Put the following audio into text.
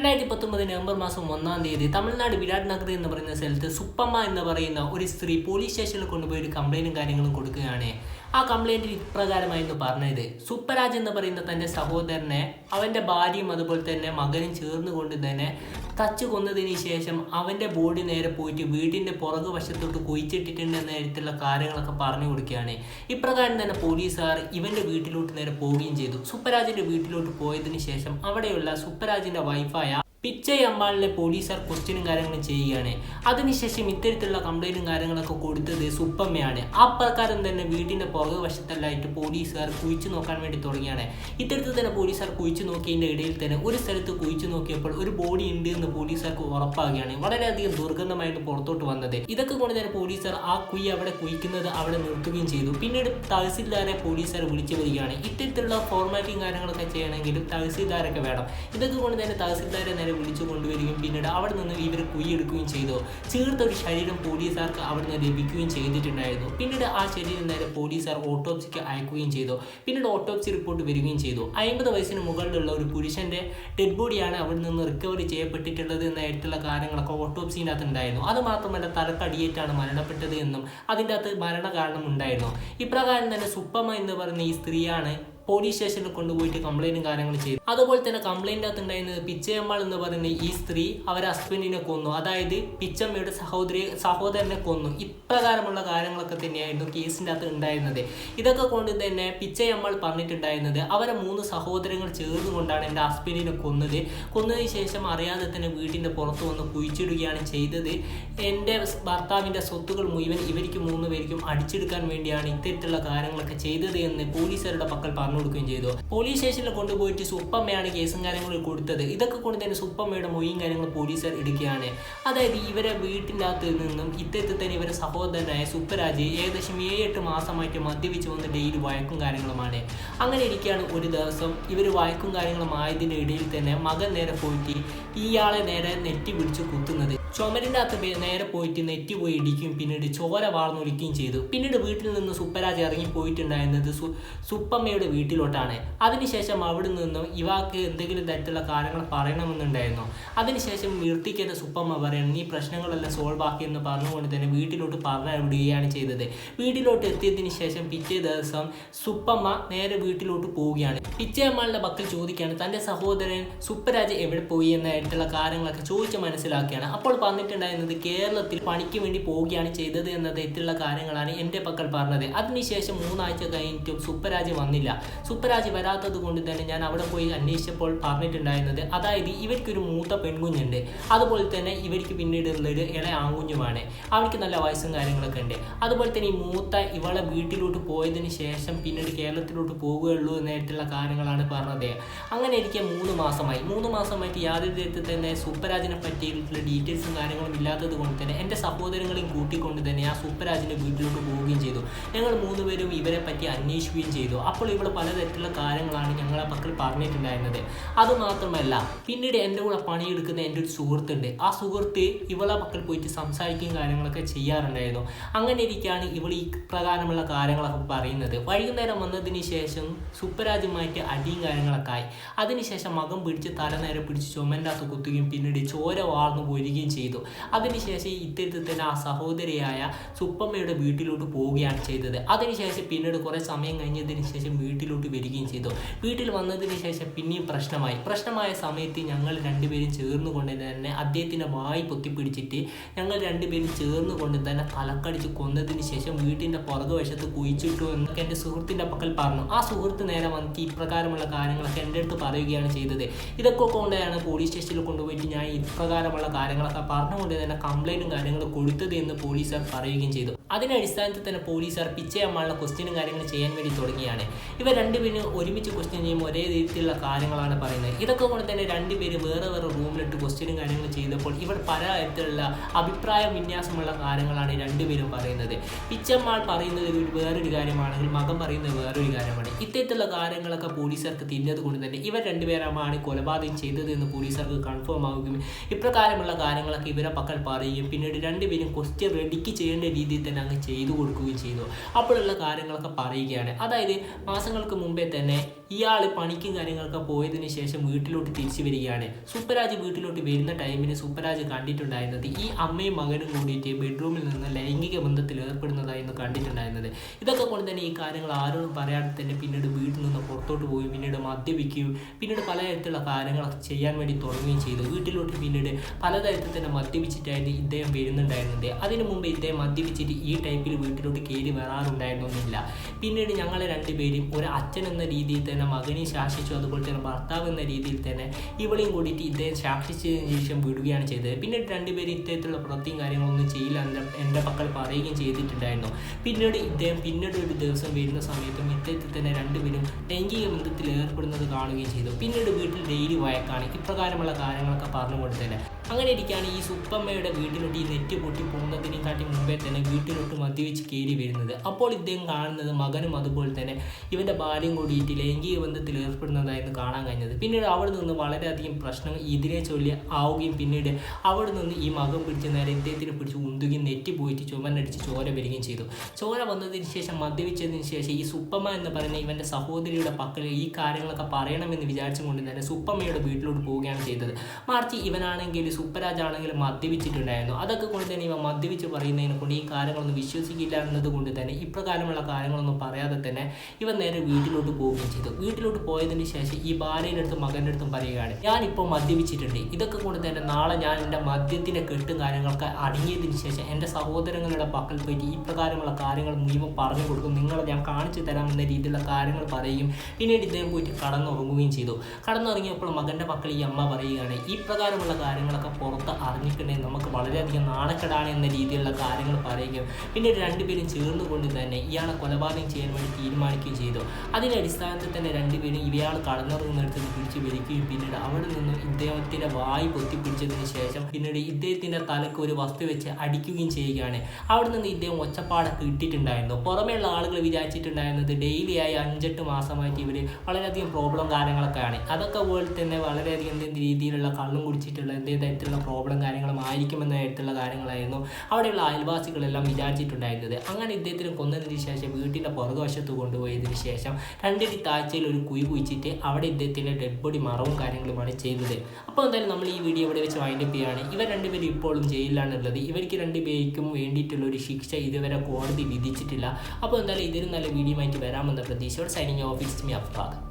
രണ്ടായിരത്തി പത്തൊമ്പത് നവംബർ മാസം ഒന്നാം തീയതി തമിഴ്നാട് വിരാട് നഗർ എന്ന് പറയുന്ന സ്ഥലത്ത് സുപ്പമ്മ എന്ന് പറയുന്ന ഒരു സ്ത്രീ പോലീസ് സ്റ്റേഷനിൽ കൊണ്ടുപോയി ഒരു കംപ്ലൈന്റും കാര്യങ്ങളും കൊടുക്കുകയാണ്. ആ കംപ്ലൈന്റിൽ ഇപ്രകാരമായിരുന്നു പറഞ്ഞത്. സുപ്പരാജ് എന്ന് പറയുന്ന തന്റെ സഹോദരനെ അവന്റെ ഭാര്യയും അതുപോലെ തന്നെ മകനും ചേർന്നുകൊണ്ട് തന്നെ തച്ചു കൊന്നതിന് ശേഷം അവന്റെ ബോഡി നേരെ പോയിട്ട് വീടിന്റെ പുറകു വശത്തോട്ട് കുഴിച്ചിട്ടിട്ടുണ്ട് എന്ന തരത്തിലുള്ള കാര്യങ്ങളൊക്കെ പറഞ്ഞു കൊടുക്കുകയാണ്. ഇപ്രകാരം തന്നെ പോലീസുകാർ ഇവന്റെ വീട്ടിലോട്ട് നേരെ പോവുകയും ചെയ്തു. സുപ്പരാജിന്റെ വീട്ടിലോട്ട് പോയതിന് ശേഷം അവിടെയുള്ള സുപ്പരാജിന്റെ വൈഫായ പിച്ചൈ അമ്മാളിനെ പോലീസുകാർ ക്വസ്റ്റ്യനും കാര്യങ്ങളും ചെയ്യുകയാണ്. അതിനുശേഷം ഇത്തരത്തിലുള്ള കംപ്ലൈന്റും കാര്യങ്ങളൊക്കെ കൊടുത്തത് സുപ്പമ്മയാണ്. ആ പ്രകാരം തന്നെ വീടിന്റെ പുറകു വശത്തെല്ലായിട്ട് പോലീസുകാർ കുഴിച്ചു നോക്കാൻ വേണ്ടി തുടങ്ങിയാണ്. ഇത്തരത്തിൽ തന്നെ പോലീസുകാർ കുഴിച്ചു നോക്കിയതിന്റെ ഇടയിൽ തന്നെ ഒരു സ്ഥലത്ത് കുഴിച്ചു നോക്കിയപ്പോൾ ഒരു ബോഡി ഉണ്ട് എന്ന് പോലീസുകാർക്ക് ഉറപ്പാകുകയാണ്. വളരെയധികം ദുർഗന്ധമായിട്ട് പുറത്തോട്ട് വന്നത്. ഇതൊക്കെ കൊണ്ട് തന്നെ പോലീസുകാർ ആ കുഴി അവിടെ കുഴിക്കുന്നത് അവിടെ നിർത്തുകയും ചെയ്തു. പിന്നീട് തഹസിൽദാരെ പോലീസുകാർ വിളിച്ചു വരികയാണ്. ഇത്തരത്തിലുള്ള ഫോർമാലിറ്റിയും കാര്യങ്ങളൊക്കെ ചെയ്യണമെങ്കിലും തഹസിൽദാരൊക്കെ വേണം. ഇതൊക്കെ കൊണ്ട് തന്നെ തഹസിൽദാരെ നേരെ വിളിച്ചു കൊണ്ടുവരികയും പിന്നീട് അവിടെ നിന്ന് ഇവരെ കുയ്യെടുക്കുകയും ചെയ്തു. ചേർത്ത ഒരു ശരീരം പോലീസുകാർക്ക് അവിടെ നിന്ന് ലഭിക്കുകയും ചെയ്തിട്ടുണ്ടായിരുന്നു. പിന്നീട് ആ ശരീരം നേരെ പോലീസുകാർ ഓട്ടോപ്സിക്ക് അയക്കുകയും ചെയ്തു. പിന്നീട് ഓട്ടോപ്സി റിപ്പോർട്ട് വരികയും ചെയ്തു. അമ്പത് വയസ്സിന് മുകളിലുള്ള ഒരു പുരുഷന്റെ ഡെഡ് ബോഡിയാണ് അവിടെ നിന്ന് റിക്കവറി ചെയ്യപ്പെട്ടിട്ടുള്ളത് എന്ന തരത്തിലുള്ള കാര്യങ്ങളൊക്കെ ഓട്ടോപ്സിന്റെ അകത്ത് ഉണ്ടായിരുന്നു. അത് മാത്രമല്ല തലക്കടിയേറ്റാണ് മരണപ്പെട്ടത് എന്നും അതിന്റെ അകത്ത് മരണകാരണം ഉണ്ടായിരുന്നു. ഇപ്രകാരം തന്നെ സുപ്പമ്മ എന്ന് പറയുന്ന ഈ സ്ത്രീയാണ് പോലീസ് സ്റ്റേഷനിൽ കൊണ്ടുപോയിട്ട് കംപ്ലൈന്റും കാര്യങ്ങളും ചെയ്തു. അതുപോലെ തന്നെ കംപ്ലൈന്റ് അകത്ത് ഉണ്ടായിരുന്നത് പിച്ചയമ്മൾ എന്ന് പറയുന്ന ഈ സ്ത്രീ അവരെ ഹസ്ബൻഡിനെ കൊന്നു. അതായത് പിച്ചമ്മയുടെ സഹോദരി സഹോദരനെ കൊന്നു. ഇപ്രകാരമുള്ള കാര്യങ്ങളൊക്കെ തന്നെയായിരുന്നു കേസിന്റെ അകത്ത് ഉണ്ടായിരുന്നത്. ഇതൊക്കെ കൊണ്ട് തന്നെ പിച്ചയമ്മൾ പറഞ്ഞിട്ടുണ്ടായിരുന്നത് അവരെ മൂന്ന് സഹോദരങ്ങൾ ചേർന്നുകൊണ്ടാണ് എന്റെ ഹസ്ബൻഡിനെ കൊന്നത്. കൊന്നതിന് ശേഷം അറിയാതെ തന്നെ വീട്ടിന്റെ പുറത്ത് വന്ന് കുഴിച്ചിടുകയാണ് ചെയ്തത്. എന്റെ ഭർത്താവിന്റെ സ്വത്തുകൾ മുഴുവൻ ഇവർക്ക് മൂന്ന് പേർക്കും അടിച്ചെടുക്കാൻ വേണ്ടിയാണ് ഇത്തരത്തിലുള്ള കാര്യങ്ങളൊക്കെ ചെയ്തത് എന്ന് പോലീസുകാരുടെ പക്കൽ പറഞ്ഞു കൊടുക്കുകയും ചെയ്തു. പോലീസ് സ്റ്റേഷനിൽ കൊണ്ടുപോയിട്ട് സുപ്പമ്മയാണ് കേസും കാര്യങ്ങളും കൊടുത്തത്. ഇതൊക്കെ കൊണ്ട് തന്നെ സുപ്പമ്മയുടെ മൊഴിയും കാര്യങ്ങളും പോലീസുകാർ എടുക്കുകയാണ് അതായത് ഇവരെ വീട്ടിനകത്ത് നിന്നും ഇത്തരത്തിൽ തന്നെ ഇവരെ സഹോദരനായ സുപ്പരാജ് ഏകദേശം ഏഴ് എട്ട് മാസമായിട്ട് മദ്യപിച്ച് വന്ന് ഡെയിലി വഴക്കും കാര്യങ്ങളുമാണ്. അങ്ങനെ ഇരിക്കുകയാണ് ഒരു ദിവസം. ഇവർ വഴക്കും കാര്യങ്ങളും ആയതിനിടയിൽ തന്നെ മകൻ നേരെ പോയിട്ട് ഇയാളെ നേരെ നെറ്റി പിടിച്ച് കുത്തുന്നത്. ചുമരിന്റെ അകത്ത് നേരെ പോയിട്ട് നെറ്റ് പോയി ഇടിക്കും പിന്നീട് ചോര വാർന്നൊലിക്കുകയും ചെയ്തു. പിന്നീട് വീട്ടിൽ നിന്ന് സുപ്പരാജ് ഇറങ്ങി പോയിട്ടുണ്ടായിരുന്നത് സു സുപ്പമ്മയുടെ വീട്ടിലോട്ടാണ്. അതിനുശേഷം അവിടെ നിന്നും ഇവാക്ക് എന്തെങ്കിലും തരത്തിലുള്ള കാര്യങ്ങൾ പറയണമെന്നുണ്ടായിരുന്നു. അതിനുശേഷം നിർത്തിക്കുന്ന സുപ്പമ്മ പറയണം നീ പ്രശ്നങ്ങളെല്ലാം സോൾവ് ആക്കിയെന്ന് പറഞ്ഞുകൊണ്ട് തന്നെ വീട്ടിലോട്ട് പറഞ്ഞു വിടുകയാണ് ചെയ്തത്. വീട്ടിലോട്ട് എത്തിയതിന് ശേഷം പിറ്റേ ദിവസം സുപ്പമ്മ നേരെ വീട്ടിലോട്ട് പോവുകയാണ്. പിച്ചയമ്മളുടെ മക്കൾ ചോദിക്കുകയാണ് തന്റെ സഹോദരൻ സുപ്പരാജ് എവിടെ പോയി എന്നായിട്ടുള്ള കാര്യങ്ങളൊക്കെ ചോദിച്ച് മനസ്സിലാക്കുകയാണ്. അപ്പോൾ പറഞ്ഞിട്ടുണ്ടായിരുന്നത് കേരളത്തിൽ പണിക്ക് വേണ്ടി പോവുകയാണ് ചെയ്തത് എന്നത് തരത്തിലുള്ള കാര്യങ്ങളാണ് എന്റെ പക്കൽ പറഞ്ഞത്. അതിനുശേഷം മൂന്നാഴ്ച കഴിഞ്ഞിട്ടും സുപ്പരാജ് വന്നില്ല. സുപ്പരാജ് വരാത്തത് കൊണ്ട് തന്നെ ഞാൻ അവിടെ പോയി അന്വേഷിച്ചപ്പോൾ പറഞ്ഞിട്ടുണ്ടായിരുന്നത് അതായത് ഇവർക്കൊരു മൂത്ത പെൺകുഞ്ഞുണ്ട്. അതുപോലെ തന്നെ ഇവർക്ക് പിന്നീടുള്ളൊരു ഇള ആൺകുഞ്ഞുമാണ്. അവർക്ക് നല്ല വയസ്സും കാര്യങ്ങളൊക്കെ ഉണ്ട്. അതുപോലെ തന്നെ ഈ മൂത്ത ഇവളെ വീട്ടിലോട്ട് പോയതിന് ശേഷം പിന്നീട് കേരളത്തിലോട്ട് പോവുകയുള്ളൂ എന്ന തരത്തിലുള്ള കാര്യങ്ങളാണ് പറഞ്ഞത്. അങ്ങനെ ഇരിക്കെ മൂന്ന് മാസമായി. മൂന്ന് മാസമായിട്ട് യാതൊരു തരത്തിൽ തന്നെ സൂപ്പരാജിനെ പറ്റിയിട്ടുള്ള ഡീറ്റെയിൽസും കാര്യങ്ങളും ഇല്ലാത്തത് കൊണ്ട് തന്നെ എന്റെ സഹോദരങ്ങളെയും കൂട്ടിക്കൊണ്ട് തന്നെ ആ സൂപ്പരാജിന്റെ വീട്ടിലോട്ട് പോവുകയും ചെയ്തു. ഞങ്ങൾ മൂന്നുപേരും ഇവരെ പറ്റി അന്വേഷിക്കുകയും ചെയ്തു. അപ്പോൾ ഇവൾ പലതരത്തിലുള്ള കാര്യങ്ങളാണ് ഞങ്ങളെ പക്കൽ പറഞ്ഞിട്ടുണ്ടായിരുന്നത്. അതുമാത്രമല്ല പിന്നീട് എന്റെ കൂടെ പണിയെടുക്കുന്ന എന്റെ ഒരു സുഹൃത്തുണ്ട്. ആ സുഹൃത്ത് ഇവളെ പക്കൽ പോയിട്ട് സംസാരിക്കുകയും കാര്യങ്ങളൊക്കെ ചെയ്യാറുണ്ടായിരുന്നു. അങ്ങനെ ഇരിക്കുകയാണ് ഇവൾ ഈ പ്രകാരമുള്ള കാര്യങ്ങളൊക്കെ പറയുന്നത്. വൈകുന്നേരം വന്നതിന് ശേഷം സുപ്പരാജുമായിട്ട് അടിയും കാര്യങ്ങളൊക്കെ ആയി. അതിനുശേഷം മകം പിടിച്ച് തല നേരെ പിടിച്ച് ചുമന്റെ അകത്ത് കുത്തുകയും പിന്നീട് ചോര വാർന്നു പോരുകയും ചെയ്തു. അതിനുശേഷം ഇത്തരത്തിൽ ആ സഹോദരിയായ സുപ്പമ്മയുടെ വീട്ടിലോട്ട് പോവുകയാണ് ചെയ്തത്. അതിനുശേഷം പിന്നീട് കുറേ സമയം കഴിഞ്ഞതിന് ശേഷം വീട്ടിലോട്ട് വരികയും ചെയ്തു. വീട്ടിൽ വന്നതിന് ശേഷം പിന്നെയും പ്രശ്നമായി. പ്രശ്നമായ സമയത്ത് ഞങ്ങൾ രണ്ടുപേരും ചേർന്ന് കൊണ്ട് തന്നെ അദ്ദേഹത്തിന്റെ വായി പൊത്തിപ്പിടിച്ചിട്ട് ഞങ്ങൾ രണ്ടുപേരും ചേർന്ന് കൊണ്ട് തന്നെ തലക്കടിച്ച് കൊന്നതിന് ശേഷം വീട്ടിന്റെ പുറകുവശത്ത് കുഴിച്ചിട്ടു എന്നൊക്കെ എന്റെ സുഹൃത്തിന്റെ പക്കൽ പറഞ്ഞു. ആ സുഹൃത്ത് നേരെ വന്നിട്ട് ഇപ്രകാരമുള്ള കാര്യങ്ങളൊക്കെ എന്റെ അടുത്ത് പറയുകയാണ് ചെയ്തത്. ഇതൊക്കെ കൊണ്ടാണ് പോലീസ് സ്റ്റേഷനിൽ കൊണ്ടുപോയിട്ട് ഞാൻ ഇപ്രകാരമുള്ള കാര്യങ്ങളൊക്കെ പറഞ്ഞുകൊണ്ട് തന്നെ കംപ്ലൈന്റും കാര്യങ്ങളും കൊടുത്തത് എന്ന് പോലീസുകാർ പറയുകയും ചെയ്തു. അതിന്റെ അടിസ്ഥാനത്തിൽ തന്നെ പോലീസുകാർ പിച്ചയമ്മാളുടെ ക്വസ്റ്റ്യനും കാര്യങ്ങളും ചെയ്യാൻ വേണ്ടി തുടങ്ങിയാണ് ഇവർ രണ്ടുപേരും ഒരുമിച്ച് ക്വസ്റ്റ്യൻ ചെയ്യുമ്പോൾ ഒരേ രീതിയിലുള്ള കാര്യങ്ങളാണ് പറയുന്നത്. ഇതൊക്കെ കൊണ്ട് തന്നെ രണ്ടുപേരും വേറെ വേറെ റൂമിലിട്ട് ക്വസ്റ്റ്യനും കാര്യങ്ങളും ചെയ്തപ്പോൾ ഇവർ പല തരത്തിലുള്ള അഭിപ്രായ വിന്യാസമുള്ള കാര്യങ്ങളാണ് രണ്ടുപേരും പറയുന്നത്. പിച്ചമ്മാൾ പറയുന്നത് വേറൊരു കാര്യമാണെങ്കിൽ മകൻ പറയുന്നത് വേറൊരു കാര്യമാണ്. ഇത്തരത്തിലുള്ള കാര്യങ്ങളൊക്കെ പോലീസുകാർക്ക് തിരിഞ്ഞത് കൊണ്ട് തന്നെ ഇവർ രണ്ടുപേരമാണ് കൊലപാതകം ചെയ്തത് എന്ന് പോലീസുകാർക്ക് കൺഫേം ആവുകയും ഇപ്രകാരമുള്ള കാര്യങ്ങൾ കാര്യങ്ങളൊക്കെ ഇവരെ പക്കൽ പറയുകയും പിന്നീട് രണ്ടുപേരും ക്വസ്റ്റ്യൻ റെഡിക്ക് ചെയ്യേണ്ട രീതിയിൽ തന്നെ അങ്ങ് ചെയ്തു കൊടുക്കുകയും ചെയ്തു. അപ്പോഴുള്ള കാര്യങ്ങളൊക്കെ പറയുകയാണ്. അതായത് മാസങ്ങൾക്ക് മുമ്പേ തന്നെ ഇയാൾ പണിക്കും കാര്യങ്ങളൊക്കെ പോയതിനു ശേഷം വീട്ടിലോട്ട് തിരിച്ചു വരികയാണ്. സൂപ്പരാജ് വീട്ടിലോട്ട് വരുന്ന ടൈമിന് സൂപ്പരാജ് കണ്ടിട്ടുണ്ടായിരുന്നത് ഈ അമ്മയും മകനും കൂടിയിട്ട് ബെഡ്റൂമിൽ നിന്ന് ലൈംഗിക ബന്ധത്തിൽ ഏർപ്പെടുന്നതായിരുന്നു കണ്ടിട്ടുണ്ടായിരുന്നത്. ഇതൊക്കെ കൊണ്ട് തന്നെ ഈ കാര്യങ്ങൾ ആരോടും പറയാതെ തന്നെ പിന്നീട് വീട്ടിൽ നിന്ന് പുറത്തോട്ട് പോയി പിന്നീട് മദ്യപിക്കുകയും പിന്നീട് പലതരത്തിലുള്ള കാര്യങ്ങളൊക്കെ ചെയ്യാൻ വേണ്ടി തുടങ്ങുകയും ചെയ്തു. വീട്ടിലോട്ട് പിന്നീട് പലതരത്തിൽ തന്നെ മദ്യപിച്ചിട്ടായിരുന്നു ഇദ്ദേഹം വരുന്നുണ്ടായിരുന്നത്. അതിനു മുമ്പ് ഇദ്ദേഹം മദ്യപിച്ചിട്ട് ഈ ടൈപ്പിൽ വീട്ടിലോട്ട് കയറി വരാറുണ്ടായിരുന്നൊന്നുമില്ല. പിന്നീട് ഞങ്ങളെ രണ്ടുപേരും ഒരു അച്ഛൻ എന്ന രീതിയിൽ തന്നെ മകനെ ശാസിച്ചു അതുപോലെ തന്നെ ഭർത്താവ് എന്ന രീതിയിൽ തന്നെ ഇവളെയും കൂടിയിട്ട് ഇദ്ദേഹം ശാസിച്ചതിന് ശേഷം വിടുകയാണ് ചെയ്തത്. പിന്നീട് രണ്ടുപേരും ഇത്തരത്തിലുള്ള പ്രവൃത്തിയും കാര്യങ്ങളൊന്നും ചെയ്യില്ല എന്റെ പക്കൽ പറയുകയും ചെയ്തിട്ടുണ്ടായിരുന്നു. പിന്നീട് ഇദ്ദേഹം പിന്നീട് ഒരു ദിവസം വരുന്ന സമയത്തും ഇദ്ദേഹത്തിൽ തന്നെ രണ്ടുപേരും ലൈംഗിക ബന്ധത്തിൽ ഏർപ്പെടുന്നത് കാണുകയും ചെയ്തു. പിന്നീട് വീട്ടിൽ ഡെയിലി വഴക്കാണ്. ഇപ്രകാരമുള്ള കാര്യങ്ങളൊക്കെ പറഞ്ഞുകൊണ്ട് തന്നെ അങ്ങനെ ഇരിക്കുകയാണ് ഈ സുപ്പമ്മയുടെ വീട്ടിലോട്ട് ഈ നെറ്റ് പൊട്ടി പോകുന്നതിനെ കാട്ടി മുമ്പേ തന്നെ വീട്ടിലോട്ട് മദ്യവെച്ച് കയറി വരുന്നത്. അപ്പോൾ ഇദ്ദേഹം കാണുന്നത് മകനും അതുപോലെ തന്നെ ഇവന്റെ ഭാര്യയും കൂടിയിട്ട് ലൈംഗിക ബന്ധത്തിൽ ഏർപ്പെടുന്നതായിരുന്നു കാണാൻ കഴിഞ്ഞത്. പിന്നീട് അവിടെ നിന്ന് വളരെയധികം പ്രശ്നങ്ങൾ ഇതിനെ ചൊല്ലി ആവുകയും പിന്നീട് അവിടെ നിന്ന് ഈ മകൻ പിടിച്ച് നേരെ ഇദ്ദേഹത്തിന് പിടിച്ച് ഉന്തുകയും നെറ്റി പോയിട്ട് ചുമന്നടിച്ച് ചോര വരികയും ചെയ്തു. ചോര വന്നതിന് ശേഷം മദ്യപിച്ചതിന് ശേഷം ഈ സുപ്പമ്മ എന്ന് പറയുന്ന ഇവന്റെ സഹോദരിയുടെ പക്കൽ ഈ കാര്യങ്ങളൊക്കെ പറയണമെന്ന് വിചാരിച്ചുകൊണ്ട് തന്നെ സുപ്പമ്മയുടെ വീട്ടിലോട്ട് പോവുകയാണ് ചെയ്തത്. മറിച്ച് ഇവനാണെങ്കിൽ സൂപ്പരാജ് ആണെങ്കിൽ മദ്യപിച്ചിട്ടുണ്ടായിരുന്നു. അതൊക്കെ കൊണ്ട് തന്നെ ഇവ മദ്യപിച്ച് പറയുന്നതിനെ കൊണ്ട് ഈ കാര്യങ്ങളൊന്നും വിശ്വസിക്കില്ല എന്നത് കൊണ്ട് തന്നെ ഇപ്രകാരമുള്ള കാര്യങ്ങളൊന്നും പറയാതെ തന്നെ ഇവ നേരെ വീട്ടിലോട്ട് പോവുകയും ചെയ്തു. വീട്ടിലോട്ട് പോയതിന് ശേഷം ഈ ഭാര്യയുടെ അടുത്തും മകന്റെ അടുത്തും പറയുകയാണ് ഞാനിപ്പോൾ മദ്യപിച്ചിട്ടുണ്ട്. ഇതൊക്കെ കൊണ്ട് തന്നെ നാളെ ഞാൻ എന്റെ മദ്യത്തിന്റെ കെട്ടും കാര്യങ്ങളൊക്കെ അടങ്ങിയതിന് ശേഷം എന്റെ സഹോദരങ്ങളുടെ പക്കൽ പോയിട്ട് ഈ പ്രകാരമുള്ള കാര്യങ്ങൾ മുഴുവൻ പറഞ്ഞു കൊടുക്കും. നിങ്ങളെ ഞാൻ കാണിച്ചു തരാമെന്ന രീതിയിലുള്ള കാര്യങ്ങൾ പറയുകയും പിന്നീട് ഇദ്ദേഹം പോയിട്ട് കടന്നുറങ്ങുകയും ചെയ്തു. കടന്നുറങ്ങിയപ്പോൾ മകന്റെ പക്കൽ ഈ അമ്മ പറയുകയാണ് ഈ പ്രകാരമുള്ള കാര്യങ്ങളൊക്കെ പുറത്ത് അറിഞ്ഞിട്ടുണ്ടെങ്കിൽ നമുക്ക് വളരെയധികം നാണക്കെടാണ് എന്ന രീതിയിലുള്ള കാര്യങ്ങൾ പറയുകയും പിന്നീട് രണ്ടുപേരും ചേർന്നുകൊണ്ട് തന്നെ ഇയാളെ കൊലപാതകം ചെയ്യാൻ വേണ്ടി തീരുമാനിക്കുകയും ചെയ്തു. അതിന്റെ അടിസ്ഥാനത്തിൽ തന്നെ രണ്ടുപേരും ഇയാൾ കടന്നിറങ്ങുന്നിടത്ത് പിടിച്ച് വിളിക്കുകയും പിന്നീട് അവിടെ നിന്നും ഇദ്ദേഹത്തിന്റെ വായി പൊത്തിപ്പിടിച്ചതിന് ശേഷം പിന്നീട് ഇദ്ദേഹത്തിന്റെ തലക്ക് ഒരു വസ്തു വെച്ച് അടിക്കുകയും ചെയ്യുകയാണ്. അവിടെ നിന്ന് ഇദ്ദേഹം ഒച്ചപ്പാടൊക്കെ ഇട്ടിട്ടുണ്ടായിരുന്നു. പുറമേയുള്ള ആളുകൾ വിചാരിച്ചിട്ടുണ്ടായിരുന്നത് ഡെയിലി ആയി അഞ്ചെട്ട് മാസമായിട്ട് ഇവർ വളരെയധികം പ്രോബ്ലം കാര്യങ്ങളൊക്കെയാണ്. അതൊക്കെ പോലെ തന്നെ വളരെയധികം രീതിയിലുള്ള കള്ളും കുടിച്ചിട്ടുള്ള എന്തെങ്കിലും തരത്തിലുള്ള പ്രോബ്ലം കാര്യങ്ങളും ആയിരിക്കുമെന്ന തരത്തിലുള്ള കാര്യങ്ങളായിരുന്നു അവിടെയുള്ള അയൽവാസികളെല്ലാം വിചാരിച്ചിട്ടുണ്ടായിരുന്നത്. അങ്ങനെ ഇദ്ദേഹത്തിന് കൊന്നതിന് ശേഷം വീട്ടിന്റെ പുറകുവശത്ത് കൊണ്ടുപോയതിന് ശേഷം രണ്ടടി താഴ്ചയിൽ ഒരു കുഴി കുഴിച്ചിട്ട് അവിടെ ഇദ്ദേഹത്തിന്റെ ഡെഡ് ബോഡി മറവും കാര്യങ്ങളുമാണ് ചെയ്തത്. അപ്പോൾ എന്തായാലും നമ്മൾ ഈ വീഡിയോ ഇവിടെ വെച്ച് വൈൻഡ് അപ്പ് ചെയ്യുകയാണ്. ഇവർ രണ്ടുപേരും ഇപ്പോഴും ജയിലിലാണുള്ളത്. ഇവർക്ക് രണ്ടുപേർക്കും വേണ്ടിയിട്ടുള്ള ഒരു ശിക്ഷ ഇതുവരെ കോടതി വിധിച്ചിട്ടില്ല. അപ്പോൾ എന്തായാലും ഇതൊരു നല്ല വീഡിയോ ആയിട്ട് വരാമെന്ന പ്രതീക്ഷയോട് സൈനിങ് ഓഫീസ് മി അഫ്താദ്